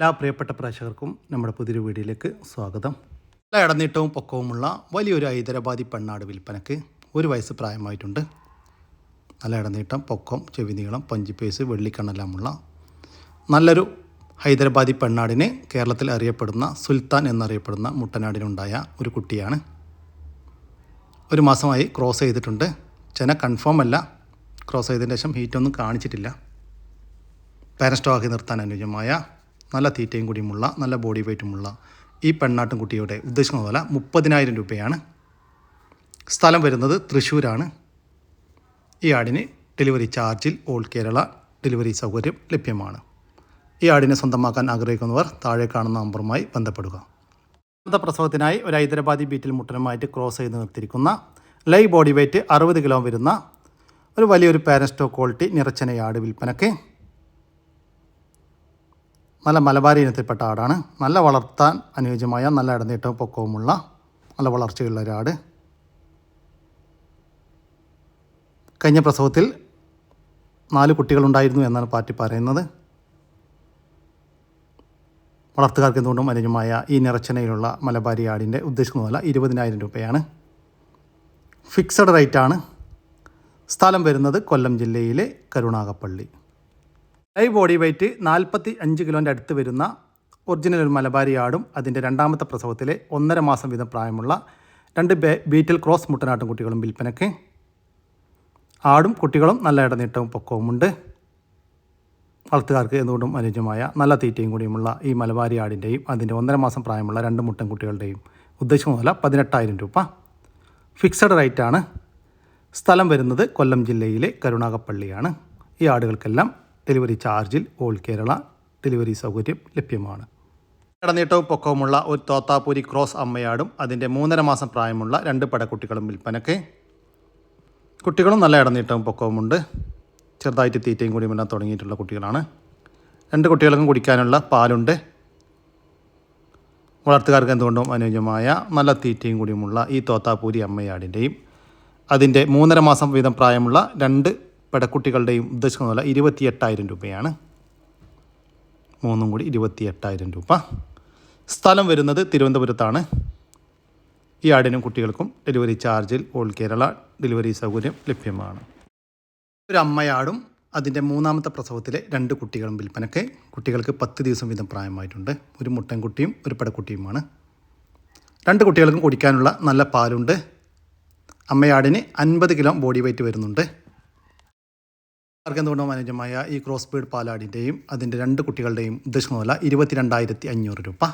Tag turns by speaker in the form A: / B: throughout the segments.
A: എല്ലാ പ്രിയപ്പെട്ട പ്രേക്ഷകർക്കും നമ്മുടെ പുതിയൊരു വീഡിയോയിലേക്ക് സ്വാഗതം. നല്ല ഇടനീട്ടവും പൊക്കവുമുള്ള വലിയൊരു ഹൈദരാബാദി പെണ്ണാട് വിൽപ്പനക്ക് ഒരു വയസ്സ് പ്രായമായിട്ടുണ്ട്. നല്ല ഇടനീട്ടം പൊക്കം ചെവി നീളം പഞ്ചിപ്പേസ് വെള്ളിക്കണ്ണെല്ലാമുള്ള നല്ലൊരു ഹൈദരാബാദി പെണ്ണാടിന് കേരളത്തിൽ അറിയപ്പെടുന്ന സുൽത്താൻ എന്നറിയപ്പെടുന്ന മുട്ടനാടിനുണ്ടായ ഒരു കുട്ടിയാണ്. ഒരു മാസമായി ക്രോസ് ചെയ്തിട്ടുണ്ട്. ചെന കൺഫേം അല്ല. ക്രോസ് ചെയ്തതിന് ശേഷം ഹീറ്റൊന്നും കാണിച്ചിട്ടില്ല. പാരസ്റ്റോക്കി നിർത്താൻ അനുയോജ്യമായ നല്ല തീറ്റയും കൂടിയുമുള്ള നല്ല ബോഡി വെയ്റ്റുമുള്ള ഈ പെണ്ണാട്ടും കുട്ടിയുടെ ഉദ്ദേശിക്കുന്ന വില മുപ്പതിനായിരം രൂപയാണ്. സ്ഥലം വരുന്നത് തൃശ്ശൂരാണ്. ഈ ആടിന് ഡെലിവറി ചാർജിൽ ഓൾ കേരള ഡെലിവറി സൗകര്യം ലഭ്യമാണ്. ഈ ആടിനെ സ്വന്തമാക്കാൻ ആഗ്രഹിക്കുന്നവർ താഴെ കാണുന്ന നമ്പറുമായി ബന്ധപ്പെടുക. പ്രസവത്തിനായി ഒരു ഹൈദരാബാദി ബീറ്റിൽ മുട്ടനുമായിട്ട് ക്രോസ് ചെയ്ത് നിർത്തിയിരിക്കുന്ന ലൈ ബോഡി വെയ്റ്റ് അറുപത് കിലോ വരുന്ന ഒരു വലിയൊരു പാരസ്റ്റോ ക്വാളിറ്റി നിറച്ചനയാട് വിൽപ്പനയ്ക്ക് നല്ല മലബാരി ഇനത്തിൽപ്പെട്ട ആടാണ്. നല്ല വളർത്താൻ അനുയോജ്യമായ നല്ല ഇടനീട്ടവും പൊക്കവുമുള്ള നല്ല വളർച്ചയുള്ള ഒരാട്. കഴിഞ്ഞ പ്രസവത്തിൽ നാല് കുട്ടികളുണ്ടായിരുന്നു എന്നാണ് പാർട്ടി പറയുന്നത്. വളർത്തുകാർക്ക് എന്തുകൊണ്ടും അനുജമായ ഈ നിറച്ചനയിലുള്ള മലബാരി ആടിന്റെ ഉദ്ദേശിക്കുന്ന വില ഇരുപതിനായിരം രൂപയാണ്. ഫിക്സഡ് റേറ്റാണ്. സ്ഥലം വരുന്നത് കൊല്ലം ജില്ലയിലെ കരുണാകപ്പള്ളി. ഹൈ ബോഡി വെയ്റ്റ് നാൽപ്പത്തി അഞ്ച് കിലോന്റെ അടുത്ത് വരുന്ന ഒറിജിനൽ ഒരു മലബാരി ആടും അതിന്റെ രണ്ടാമത്തെ പ്രസവത്തിലെ ഒന്നര മാസം വീതം പ്രായമുള്ള രണ്ട് ബീറ്റിൽ ക്രോസ് മുട്ടനാട്ടും കുട്ടികളും വിൽപ്പനയ്ക്ക്. ആടും കുട്ടികളും നല്ല ഇടനീട്ടവും പൊക്കവുമുണ്ട്. വളർത്തുകാർക്ക് എന്തുകൊണ്ടും അനുയോജ്യമായ നല്ല തീറ്റയും കൂടിയുമുള്ള ഈ മലബാരി ആടിന്റെയും അതിന്റെ ഒന്നര മാസം പ്രായമുള്ള രണ്ട് മുട്ടൻ കുട്ടികളുടെയും ഉദ്ദേശം മുതല പതിനെട്ടായിരം രൂപ. ഫിക്സഡ് റേറ്റാണ്. സ്ഥലം വരുന്നത് കൊല്ലം ജില്ലയിലെ കരുണാകപ്പള്ളിയാണ്. ഈ ആടുകൾക്കെല്ലാം ഡെലിവറി ചാർജിൽ ഓൾ കേരള ഡെലിവറി സൗകര്യം ലഭ്യമാണ്. ഇടനീട്ടവും പൊക്കവുമുള്ള ഒരു തോത്താപ്പൂരി ക്രോസ് അമ്മയാടും അതിന്റെ മൂന്നര മാസം പ്രായമുള്ള രണ്ട് പടക്കുട്ടികളും വിൽപ്പനയ്ക്ക്. കുട്ടികളും നല്ല ഇടനീട്ടവും പൊക്കവുമുണ്ട്. ചെറുതായിട്ട് തീറ്റയും കൂടി എല്ലാം തുടങ്ങിയിട്ടുള്ള കുട്ടികളാണ്. രണ്ട് കുട്ടികൾക്കും കുടിക്കാനുള്ള പാലുണ്ട്. വളർത്തുകാർക്ക് എന്തുകൊണ്ടും അനുയോജ്യമായ നല്ല തീറ്റയും കൂടിയുമുള്ള ഈ തോത്താപ്പൂരി അമ്മയാടിന്റെയും അതിന്റെ മൂന്നര മാസം വീതം പ്രായമുള്ള രണ്ട് പെടക്കുട്ടികളുടെയും ഉദ്ദേശിക്കുന്ന പോലെ ഇരുപത്തി എട്ടായിരം രൂപയാണ്. മൂന്നും കൂടി ഇരുപത്തി എട്ടായിരം രൂപ. സ്ഥലം വരുന്നത് തിരുവനന്തപുരത്താണ്. ഈ ആടിനും കുട്ടികൾക്കും ഡെലിവറി ചാർജിൽ ഓൾ കേരള ഡെലിവറി സൗകര്യം ലഭ്യമാണ്. ഒരു അമ്മയാടും അതിന്റെ മൂന്നാമത്തെ പ്രസവത്തിലെ രണ്ട് കുട്ടികളും വിൽപ്പനയ്ക്ക്. കുട്ടികൾക്ക് പത്ത് ദിവസം വീതം പ്രായമായിട്ടുണ്ട്. ഒരു മുട്ടൻകുട്ടിയും ഒരു പടക്കുട്ടിയുമാണ്. രണ്ട് കുട്ടികൾക്കും കുടിക്കാനുള്ള നല്ല പാലുണ്ട്. അമ്മയാടിന് അൻപത് കിലോ ബോഡി വെയ്റ്റ് വരുന്നുണ്ട്. ആർക്കെന്തുകൊണ്ടും മാനേജമായ ഈ ക്രോസ് ബീഡ് പാലാടിന്റെയും അതിന്റെ രണ്ട് കുട്ടികളുടെയും ഉദ്ദേശിക്കുന്ന വില ഇരുപത്തിരണ്ടായിരത്തി അഞ്ഞൂറ് രൂപ.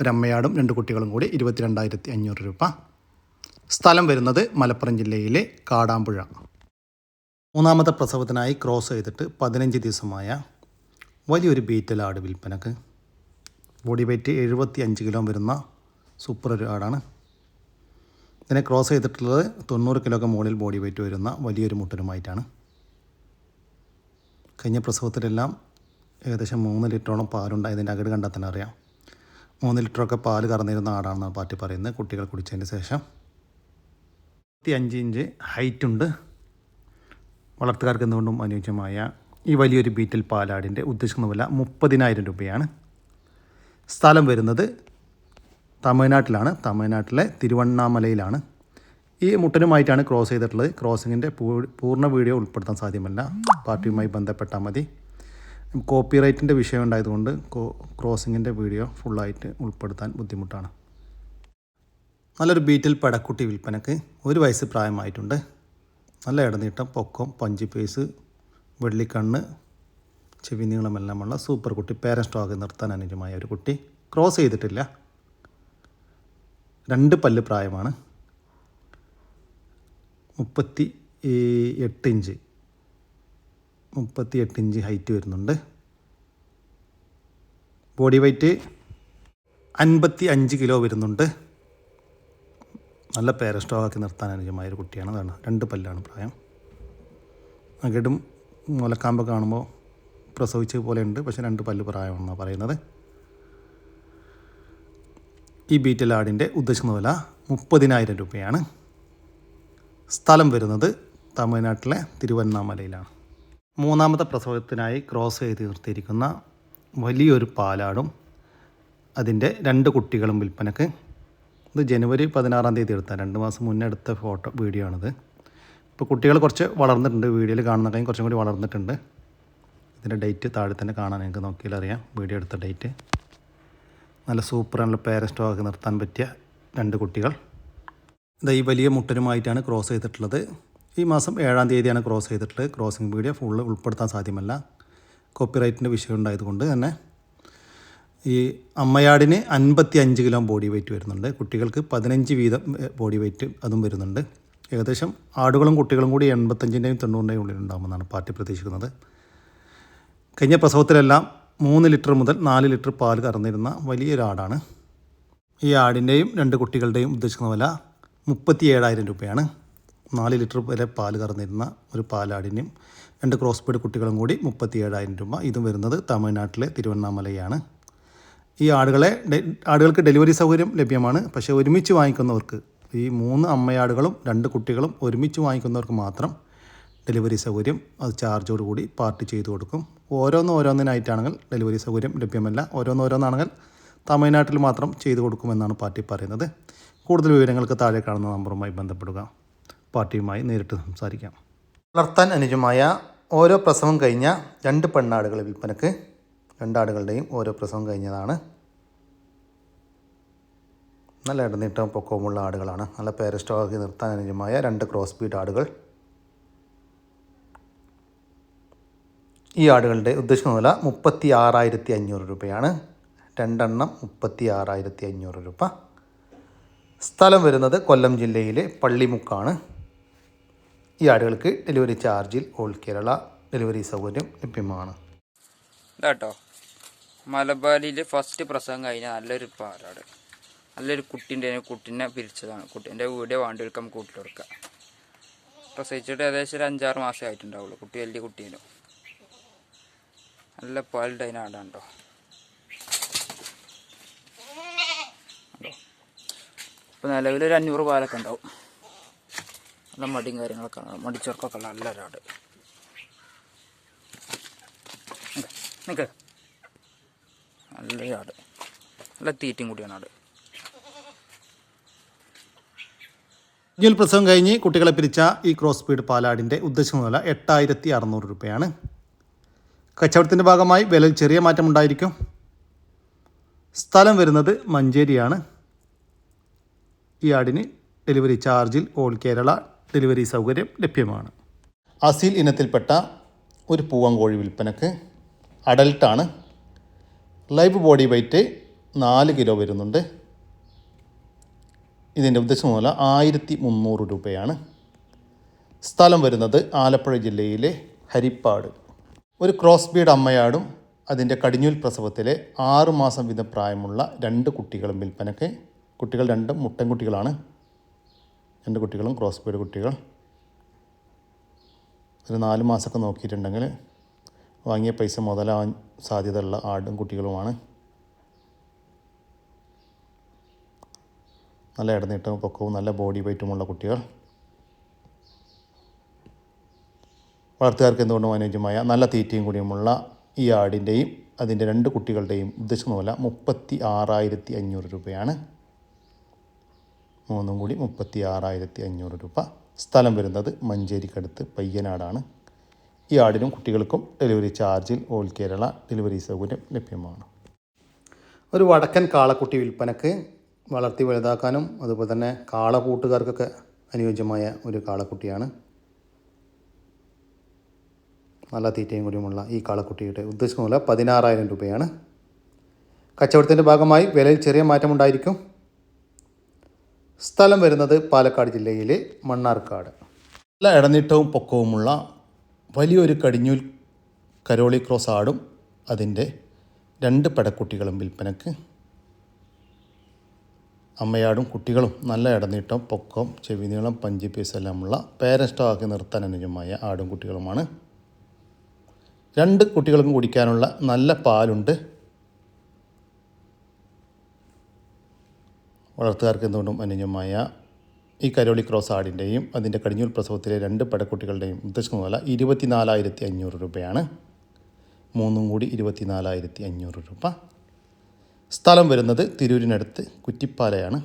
A: ഒരമ്മയാടും രണ്ട് കുട്ടികളും കൂടി ഇരുപത്തിരണ്ടായിരത്തി അഞ്ഞൂറ് രൂപ. സ്ഥലം വരുന്നത് മലപ്പുറം ജില്ലയിലെ കാടാമ്പുഴ. മൂന്നാമത്തെ പ്രസവത്തിനായി ക്രോസ് ചെയ്തിട്ട് പതിനഞ്ച് ദിവസമായ വലിയൊരു ബീറ്റൽ ആട് വിൽപ്പനക്ക്. ബോഡി വെയ്റ്റ് എഴുപത്തി അഞ്ച് കിലോ വരുന്ന സൂപ്പർ ഒരു ആടാണ്. ഇതിനെ ക്രോസ് ചെയ്തിട്ടുള്ളത് തൊണ്ണൂറ് കിലോക്ക് മുകളിൽ ബോഡി വെയ്റ്റ് വരുന്ന വലിയൊരു മുട്ടനുമായിട്ടാണ്. കഴിഞ്ഞ പ്രസവത്തിലെല്ലാം ഏകദേശം മൂന്ന് ലിറ്ററോളം പാലുണ്ടായതിന്റെ അകട് കണ്ടാൽ തന്നെ അറിയാം. മൂന്ന് ലിറ്ററൊക്കെ പാൽ കറന്നിരുന്ന ആടാണെന്നാണ് പാർട്ടി പറയുന്നത്. കുട്ടികൾ കുടിച്ചതിന് ശേഷം ഇരുപത്തി അഞ്ച് ഇഞ്ച് ഹൈറ്റുണ്ട് വളർത്തുകാർക്ക് എന്തുകൊണ്ടും അനുയോജ്യമായ ഈ വലിയൊരു ബീറ്റിൽ പാലാടിന്റെ ഉദ്ദേശിക്കുന്ന വില മുപ്പതിനായിരം രൂപയാണ്. സ്ഥലം വരുന്നത് തമിഴ്നാട്ടിലാണ്. തമിഴ്നാട്ടിലെ തിരുവണ്ണാമലയിലാണ്. ഈ മുട്ടനുമായിട്ടാണ് ക്രോസ് ചെയ്തിട്ടുള്ളത്. ക്രോസിങ്ങിന്റെ പൂർണ വീഡിയോ ഉൾപ്പെടുത്താൻ സാധ്യമല്ല. പാർട്ടിയുമായി ബന്ധപ്പെട്ടാൽ മതി. കോപ്പിറൈറ്റിന്റെ വിഷയം ഉണ്ടായതുകൊണ്ട് ക്രോസിങ്ങിന്റെ വീഡിയോ ഫുള്ളായിട്ട് ഉൾപ്പെടുത്താൻ ബുദ്ധിമുട്ടാണ്. നല്ലൊരു ബീറ്റിൽ പടക്കുട്ടി വിൽപ്പനക്ക് ഒരു വയസ്സ് പ്രായമായിട്ടുണ്ട്. നല്ല ഇടനീട്ടം പൊക്കം പഞ്ചി പേസ് വെള്ളിക്കണ്ണ് ചെവി നീളമെല്ലാമുള്ള സൂപ്പർ കുട്ടി പേരൻ സ്റ്റോക്ക് നിർത്താൻ അനുജമായ ഒരു കുട്ടി. ക്രോസ് ചെയ്തിട്ടില്ല. രണ്ട് പല്ല് പ്രായമാണ്. മുപ്പത്തി എട്ട് ഇഞ്ച്. മുപ്പത്തി എട്ട് ഇഞ്ച് ഹൈറ്റ് വരുന്നുണ്ട്. ബോഡി വെയ്റ്റ് അൻപത്തി അഞ്ച് കിലോ വരുന്നുണ്ട്. നല്ല പേര സ്റ്റോക്കാക്കി നിർത്താൻ അനുജമായ ഒരു കുട്ടിയാണ്. അതാണ് രണ്ട് പല്ലാണ് പ്രായം. അകിടും മുലക്കാമ്പ് കാണുമ്പോൾ പ്രസവിച്ച പോലെയുണ്ട് പക്ഷേ രണ്ട് പല്ല് പ്രായമാണെന്നാണ് പറയുന്നത്. ഈ ബീറ്റൽ ആടിന്റെ ഉദ്ദേശിക്കുന്ന വില മുപ്പതിനായിരം രൂപയാണ്. സ്ഥലം വരുന്നത് തമിഴ്നാട്ടിലെ തിരുവണ്ണാമലയിലാണ്. മൂന്നാമത്തെ പ്രസവത്തിനായി ക്രോസ് ചെയ്ത് നിർത്തിയിരിക്കുന്ന വലിയൊരു പാലാടും അതിന്റെ രണ്ട് കുട്ടികളും വിൽപ്പനക്ക്. ഇത് ജനുവരി പതിനാറാം തീയതി എടുത്ത രണ്ട് മാസം മുന്നേ എടുത്ത ഫോട്ടോ വീഡിയോ ആണിത്. ഇപ്പോൾ കുട്ടികൾ കുറച്ച് വളർന്നിട്ടുണ്ട് വീഡിയോയിൽ കാണുന്ന കഴിഞ്ഞ് കുറച്ചും കൂടി വളർന്നിട്ടുണ്ട്. ഇതിന്റെ ഡേറ്റ് താഴെ തന്നെ കാണാൻ നിങ്ങൾക്ക് നോക്കിയാൽ അറിയാം. വീഡിയോ എടുത്ത ഡേറ്റ്. നല്ല സൂപ്പർ നല്ല പേരസ്റ്റോ ആക്കി നിർത്താൻ പറ്റിയ രണ്ട് കുട്ടികൾ. ഇതാ ഈ വലിയ മുട്ടനുമായിട്ടാണ് ക്രോസ് ചെയ്തിട്ടുള്ളത്. ഈ മാസം ഏഴാം തീയതിയാണ് ക്രോസ് ചെയ്തിട്ടുള്ളത്. ക്രോസിംഗ് മീഡിയ ഫുള്ള് ഉൾപ്പെടുത്താൻ സാധ്യമല്ല. കോപ്പിറൈറ്റിന്റെ വിഷയം ഉണ്ടായതുകൊണ്ട് തന്നെ ഈ അമ്മയാടിന് അൻപത്തി അഞ്ച് കിലോ ബോഡി വെയിറ്റ് വരുന്നുണ്ട്. കുട്ടികൾക്ക് പതിനഞ്ച് വീതം ബോഡി വെയിറ്റ് അതും വരുന്നുണ്ട്. ഏകദേശം ആടുകളും കുട്ടികളും കൂടി എൺപത്തഞ്ചിന്റെയും തൊണ്ണൂറിന്റെയും ഉള്ളിൽ ഉണ്ടാകുമെന്നാണ് പാർട്ടി പ്രതീക്ഷിക്കുന്നത്. കഴിഞ്ഞ പ്രസവത്തിലെല്ലാം മൂന്ന് ലിറ്റർ മുതൽ നാല് ലിറ്റർ പാൽ കറന്നിരുന്ന വലിയൊരാടാണ്. ഈ ആടിന്റെയും രണ്ട് കുട്ടികളുടെയും ഉദ്ദേശിക്കുന്ന വില മുപ്പത്തി ഏഴായിരം രൂപയാണ്. നാല് ലിറ്റർ വരെ പാൽ കറന്നിരുന്ന ഒരു പാലാടിനും രണ്ട് ക്രോസ് ബീഡ് കുട്ടികളും കൂടി മുപ്പത്തി ഏഴായിരം രൂപ. ഇതും വരുന്നത് തമിഴ്നാട്ടിലെ തിരുവണ്ണാമലയാണ്. ഈ ആടുകളെ ആടുകൾക്ക് ഡെലിവറി സൗകര്യം ലഭ്യമാണ്. പക്ഷേ ഒരുമിച്ച് വാങ്ങിക്കുന്നവർക്ക് ഈ മൂന്ന് അമ്മയാടുകളും രണ്ട് കുട്ടികളും ഒരുമിച്ച് വാങ്ങിക്കുന്നവർക്ക് മാത്രം ഡെലിവറി സൗകര്യം അത് ചാർജോട് കൂടി പാർട്ടി ചെയ്തു കൊടുക്കും. ഓരോന്ന് ഓരോന്നിനായിട്ടാണെങ്കിൽ ഡെലിവറി സൗകര്യം ലഭ്യമല്ല. ഓരോന്ന് ഓരോന്നാണെങ്കിൽ തമിഴ്നാട്ടിൽ മാത്രം ചെയ്തു കൊടുക്കുമെന്നാണ് പാർട്ടി പറയുന്നത്. കൂടുതൽ വിവരങ്ങൾക്ക് താഴെ കാണുന്ന നമ്പറുമായി ബന്ധപ്പെടുക. പാർട്ടിയുമായി നേരിട്ട് സംസാരിക്കാം. വളർത്താൻ അനുജമായ ഓരോ പ്രസവം കഴിഞ്ഞ രണ്ട് പെണ്ണാടുകൾ വിൽപ്പനക്ക് രണ്ടാടുകളുടെയും ഓരോ പ്രസവം കഴിഞ്ഞതാണ്. നല്ല ഇടനീട്ടവും പൊക്കവുമുള്ള ആടുകളാണ്. നല്ല പേരസ്റ്റോക്കി നിർത്താൻ അനുജമായ രണ്ട് ക്രോസ് ബീഡ് ആടുകൾ. ഈ ആടുകളുടെ ഉദ്ദേശിക്കുന്ന വില മുപ്പത്തി ആറായിരത്തി അഞ്ഞൂറ് രൂപയാണ്. രണ്ടെണ്ണം മുപ്പത്തി ആറായിരത്തി അഞ്ഞൂറ് രൂപ. സ്ഥലം വരുന്നത് കൊല്ലം ജില്ലയിലെ പള്ളിമുക്കാണ്. ഈ ആടുകൾക്ക് ഡെലിവറി ചാർജിൽ ഓൾ കേരള ഡെലിവറി സൗകര്യം ലഭ്യമാണ്.
B: ഇതാട്ടോ. മലബാലിയിലെ ഫസ്റ്റ് പ്രസവം കഴിഞ്ഞ നല്ലൊരു പാലാട് നല്ലൊരു കുട്ടീന്റെ കുട്ടീനെ പിരിച്ചതാണ്. കുട്ടീന്റെ വീഡിയോ വേണ്ടിയെടുക്കാം നമുക്ക് കൊടുക്കുക പ്രസവിച്ചിട്ട് ഏകദേശം ഒരു അഞ്ചാറ് മാസമേ ആയിട്ടുണ്ടാവുള്ളൂ. കുട്ടി വലിയ കുട്ടീനും. നല്ല പാലിന്റെ അതിനാടാണ് കേട്ടോ നിലവിൽ ഒരു അഞ്ഞൂറ് പാലൊക്കെ ഉണ്ടാവും. നല്ല മടിയും കാര്യങ്ങളൊക്കെ മടിച്ചവർക്കൊക്കെ ഉള്ള നല്ല ഒരാട്. നിൽക്ക് നല്ല ആട്. നല്ല തീറ്റയും കൂടിയാണ് ആട്.
A: ഇഞ്ഞൊരു പ്രസവം കഴിഞ്ഞ് കുട്ടികളെ പിരിച്ച ഈ ക്രോസ് സ്പീഡ് പാലാടിന്റെ ഉദ്ദേശം വില എട്ടായിരത്തി അറുന്നൂറ് രൂപയാണ്. കച്ചവടത്തിന്റെ ഭാഗമായി വിലയിൽ ചെറിയ മാറ്റമുണ്ടായിരിക്കും. സ്ഥലം വരുന്നത് മഞ്ചേരിയാണ്. ഈ ആടിന് ഡെലിവറി ചാർജിൽ ഓൾ കേരള ഡെലിവറി സൗകര്യം ലഭ്യമാണ്. അസീൽ ഇനത്തിൽപ്പെട്ട ഒരു പൂവങ്കോഴി വിൽപ്പനക്ക് അഡൽട്ടാണ്. ലൈവ് ബോഡി വെയ്റ്റ് നാല് കിലോ വരുന്നുണ്ട്. ഇതിന്റെ ഉദ്ദേശം മൂല ആയിരത്തി മുന്നൂറ് രൂപയാണ്. സ്ഥലം വരുന്നത് ആലപ്പുഴ ജില്ലയിലെ ഹരിപ്പാട്. ഒരു ക്രോസ് ബീഡ് അമ്മയാടും അതിന്റെ കടിഞ്ഞൂൽ പ്രസവത്തിലെ ആറുമാസം വീതം പ്രായമുള്ള രണ്ട് കുട്ടികളും വിൽപ്പനയ്ക്ക് കുട്ടികൾ രണ്ടും മുട്ടൻ കുട്ടികളാണ്. രണ്ട് കുട്ടികളും ക്രോസ് ബീഡ് കുട്ടികൾ. ഒരു നാല് മാസമൊക്കെ നോക്കിയിട്ടുണ്ടെങ്കിൽ വാങ്ങിയ പൈസ മുതലാവാൻ സാധ്യതയുള്ള ആടും കുട്ടികളുമാണ്. നല്ല ഇടനീട്ടവും പൊക്കവും നല്ല ബോഡി വെയ്റ്റുമുള്ള കുട്ടികൾ. വളർത്തുകാർക്ക് എന്തുകൊണ്ടും അനുയോജ്യമായ നല്ല തീറ്റയും കൂടിയുമുള്ള ഈ ആടിന്റെയും അതിന്റെ രണ്ട് കുട്ടികളുടെയും ഉദ്ദേശിക്കുന്ന വില മുപ്പത്തി ആറായിരത്തി അഞ്ഞൂറ് രൂപയാണ്. മൂന്നും കൂടി മുപ്പത്തി ആറായിരത്തി അഞ്ഞൂറ് രൂപ. സ്ഥലം വരുന്നത് മഞ്ചേരിക്കടുത്ത് പയ്യനാടാണ്. ഈ ആടിനും കുട്ടികൾക്കും ഡെലിവറി ചാർജിൽ ഓൾ കേരള ഡെലിവറി സൗകര്യം ലഭ്യമാണ്. ഒരു വടക്കൻ കാളക്കുട്ടി വിൽപ്പനക്ക് വളർത്തി വലുതാക്കാനും അതുപോലെ തന്നെ കാളകൂട്ടുകാർക്കൊക്കെ അനുയോജ്യമായ ഒരു കാളക്കുട്ടിയാണ്. നല്ല തീറ്റയും കൂടിയുമുള്ള ഈ കാളക്കുട്ടിയുടെ ഉദ്ദേശിക്കുന്ന പതിനാറായിരം രൂപയാണ്. കച്ചവടത്തിന്റെ ഭാഗമായി വിലയിൽ ചെറിയ മാറ്റമുണ്ടായിരിക്കും. സ്ഥലം വരുന്നത് പാലക്കാട് ജില്ലയിലെ മണ്ണാർക്കാട്. നല്ല ഇടനീട്ടവും പൊക്കവുമുള്ള വലിയൊരു കടിഞ്ഞൂൽ കരോളി ക്രോസ് ആടും അതിന്റെ രണ്ട് പെടക്കുട്ടികളും വിൽപ്പനക്ക്. അമ്മയാടും കുട്ടികളും നല്ല ഇടനീട്ടം പൊക്കം ചെവിനീളം പഞ്ചി പീസ് എല്ലാമുള്ള പേരസ്റ്റോ ആക്കി നിർത്താൻ അനുജമായ ആടും കുട്ടികളുമാണ്. രണ്ട് കുട്ടികൾക്കും കുടിക്കാനുള്ള നല്ല പാലുണ്ട്. വളർത്തുകാർക്ക് എന്തുകൊണ്ടും അനുയോജ്യമായ ഈ കരോളി ക്രോസ് ആടിന്റെയും അതിന്റെ കടിഞ്ഞൂൽ പ്രസവത്തിലെ രണ്ട് പടക്കുട്ടികളുടെയും ഉദ്ദേശിക്കുന്ന വില ഇരുപത്തിനാലായിരത്തി അഞ്ഞൂറ് രൂപയാണ്. മൂന്നും കൂടി ഇരുപത്തിനാലായിരത്തി അഞ്ഞൂറ് രൂപ. സ്ഥലം വരുന്നത് തിരൂരിനടുത്ത് കുറ്റിപ്പാലയാണ്.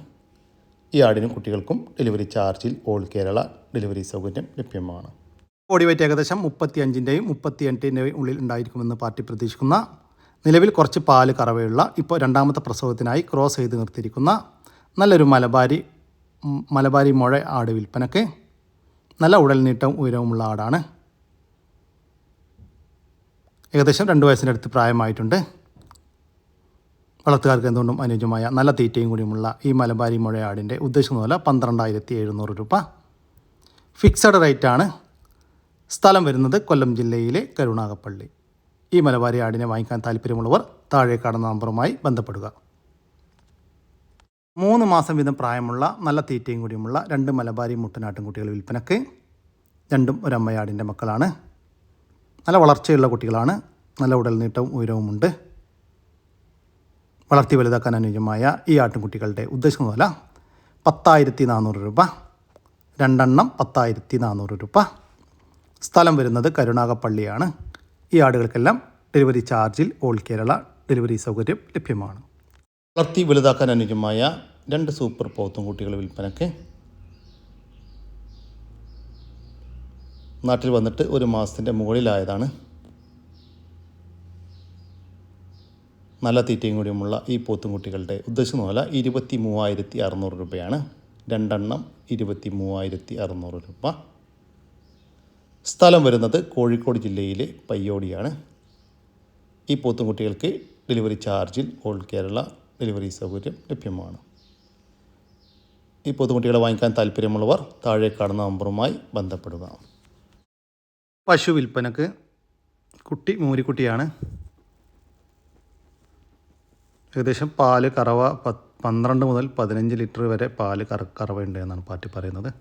A: ഈ ആടിനും കുട്ടികൾക്കും ഡെലിവറി ചാർജിൽ ഓൾ കേരള ഡെലിവറി സൗകര്യം ലഭ്യമാണ്. ബോഡി വെയിറ്റ് ഏകദേശം മുപ്പത്തി അഞ്ചിന്റെയും മുപ്പത്തി എട്ടിന്റെയും ഉള്ളിൽ ഉണ്ടായിരിക്കുമെന്ന് പാർട്ടി പ്രതീക്ഷിക്കുന്ന നിലവിൽ കുറച്ച് പാൽ കറവയുള്ള ഇപ്പോൾ രണ്ടാമത്തെ പ്രസവത്തിനായി ക്രോസ് ചെയ്ത് നിർത്തിയിരിക്കുന്ന നല്ലൊരു മലബാരി മലബാരി മുഴ ആട് വിൽപ്പനക്ക് നല്ല ഉടൽ നീട്ടവും ഉയരവുമുള്ള ആടാണ്. ഏകദേശം രണ്ട് അടുത്ത് പ്രായമായിട്ടുണ്ട്. വളർത്തുകാർക്ക് എന്തുകൊണ്ടും അനുയോജ്യമായ നല്ല തീറ്റയും കൂടിയുമുള്ള ഈ മലബാരി മുഴയാടിന്റെ ഉദ്ദേശിക്കുന്ന വില പന്ത്രണ്ടായിരത്തി എഴുന്നൂറ് രൂപ. ഫിക്സഡ് റേറ്റാണ്. സ്ഥലം വരുന്നത് കൊല്ലം ജില്ലയിലെ കരുണാകപ്പള്ളി. ഈ മലബാരി ആടിനെ വാങ്ങിക്കാൻ താല്പര്യമുള്ളവർ താഴെ കാണുന്ന നമ്പറുമായി ബന്ധപ്പെടുക. മൂന്ന് മാസം വീതം പ്രായമുള്ള നല്ല തീറ്റയും കൂടിയുമുള്ള രണ്ട് മലബാരി മുട്ടനാട്ടും കുട്ടികൾ വിൽപ്പനക്ക് രണ്ടും ഒരമ്മയാടിന്റെ മക്കളാണ്. നല്ല വളർച്ചയുള്ള കുട്ടികളാണ്. നല്ല ഉടൽ നീട്ടവും ഉയരവുമുണ്ട്. വളർത്തി വലുതാക്കാൻ അനുയോജ്യമായ ഈ ആട്ടിൻകുട്ടികളുടെ ഉദ്ദേശിക്കുന്ന വില പത്തായിരത്തി നാനൂറ് രൂപ. രണ്ടെണ്ണം പത്തായിരത്തി നാനൂറ് രൂപ. സ്ഥലം വരുന്നത് കരുണാകപ്പള്ളിയാണ് ഈ ആടുകൾക്കെല്ലാം ഡെലിവറി ചാർജിൽ ഓൾ കേരള ഡെലിവറി സൗകര്യം ലഭ്യമാണ്. വളർത്തി വലുതാക്കാൻ അനുജമായ രണ്ട് സൂപ്പർ പോത്തും കുട്ടികൾ വിൽപ്പനയ്ക്ക് നാട്ടിൽ വന്നിട്ട് ഒരു മാസത്തിന്റെ മുകളിലായതാണ്. നല്ല തീറ്റയും കൂടിയുമുള്ള ഈ പോത്തുംകുട്ടികളുടെ ഉദ്ദേശം പോലെ ഇരുപത്തി മൂവായിരത്തി അറുന്നൂറ് രൂപയാണ്. രണ്ടെണ്ണം ഇരുപത്തി മൂവായിരത്തി അറുന്നൂറ് രൂപ. സ്ഥലം വരുന്നത് കോഴിക്കോട് ജില്ലയിലെ പയ്യോടിയാണ്. ഈ പോത്തുംകുട്ടികൾക്ക് ഡെലിവറി ചാർജിൽ ഓൾ കേരള ഡെലിവറി സൗകര്യം ലഭ്യമാണ്. ഈ പോത്തുകുട്ടികളെ വാങ്ങിക്കാൻ താല്പര്യമുള്ളവർ താഴെ കാണുന്ന നമ്പറുമായി ബന്ധപ്പെടുക. പശു വിൽപ്പനക്ക് കുട്ടി മൂരിക്കുട്ടിയാണ്. ഏകദേശം പാൽ കറവ പത്ത് പന്ത്രണ്ട് മുതൽ പതിനഞ്ച് ലിറ്റർ വരെ പാൽ കറ കറവയുണ്ട് എന്നാണ് പാർട്ടി പറയുന്നത്.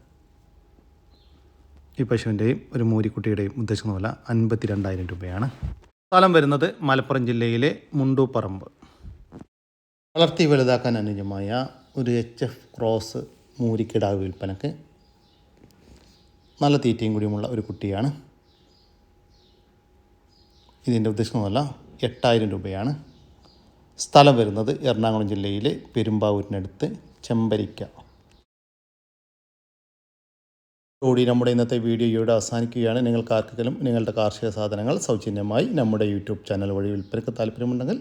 A: ഈ പശുവിന്റെയും ഒരു മൂരിക്കുട്ടിയുടെയും ഉദ്ദേശിക്കുന്ന വില അൻപത്തി രണ്ടായിരം രൂപയാണ്. സ്ഥലം വരുന്നത് മലപ്പുറം ജില്ലയിലെ മുണ്ടൂപ്പറമ്പ്. വളർത്തി വലുതാക്കാൻ അനുയോജ്യമായ ഒരു എച്ച് എഫ് ക്രോസ് മൂരിക്കിടാവ് വിൽപ്പനക്ക് നല്ല തീറ്റയും കൂടിയുമുള്ള ഒരു കുട്ടിയാണ്. ഇതിന്റെ ഉദ്ദേശമൊന്നുമല്ല എട്ടായിരം രൂപയാണ്. സ്ഥലം വരുന്നത് എറണാകുളം ജില്ലയിലെ പെരുമ്പാവൂരിനടുത്ത് ചെമ്പരിക്ക. കൂടി നമ്മുടെ ഇന്നത്തെ വീഡിയോ ഇവിടെ അവസാനിക്കുകയാണ്. നിങ്ങൾക്ക് ആർക്കെങ്കിലും നിങ്ങളുടെ കാർഷിക സാധനങ്ങൾ സൗജന്യമായി നമ്മുടെ യൂട്യൂബ് ചാനൽ വഴി വിൽപ്പനയ്ക്ക് താല്പര്യമുണ്ടെങ്കിൽ